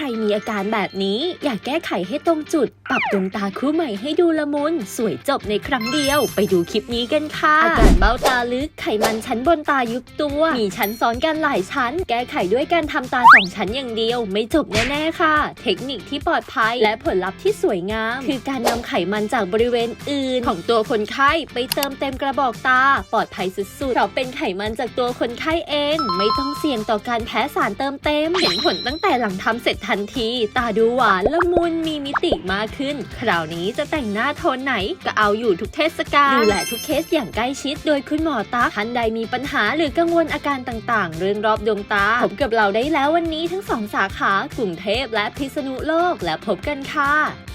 ใครมีอาการแบบนี้อยากแก้ไขให้ตรงจุด ปรับดวงตาคู่ใหม่ให้ดูละมุน สวยจบในครั้งเดียว ไปดูคลิปนี้กันค่ะ อาการเบ้าตาลึกไขมันชั้นบนตายุบตัว มีชั้นซ้อนกันหลายชั้น แก้ไขด้วยการทำตาสองชั้นอย่างเดียว ไม่จบแน่ๆค่ะ เทคนิคที่ปลอดภัยและผลลัพธ์ที่สวยงาม คือการนำไขมันจากบริเวณอื่น ของตัวคนไข้ไปเติมเต็มกระบอกตา ปลอดภัยสุดๆเพราะเป็นไขมันจากตัวคนไข้เอง ไม่ต้องเสี่ยงต่อการแพ้สารเติมเต็มเห็นผลตั้งแต่หลังทำเสร็จทันที ตาดูหวานละมุนมีมิติมากขึ้น คราวนี้จะแต่งหน้าโทนไหนก็เอาอยู่ทุกเทศกาลดูแลทุกเคสอย่างใกล้ชิด โดยคุณหมอตาท่านใดมีปัญหาหรือกังวลอาการต่างๆ เรื่องรอบดวงตาพบกับเราได้แล้ววันนี้ทั้งสองสาขากรุงเทพและพิษณุโลกและพบกันค่ะ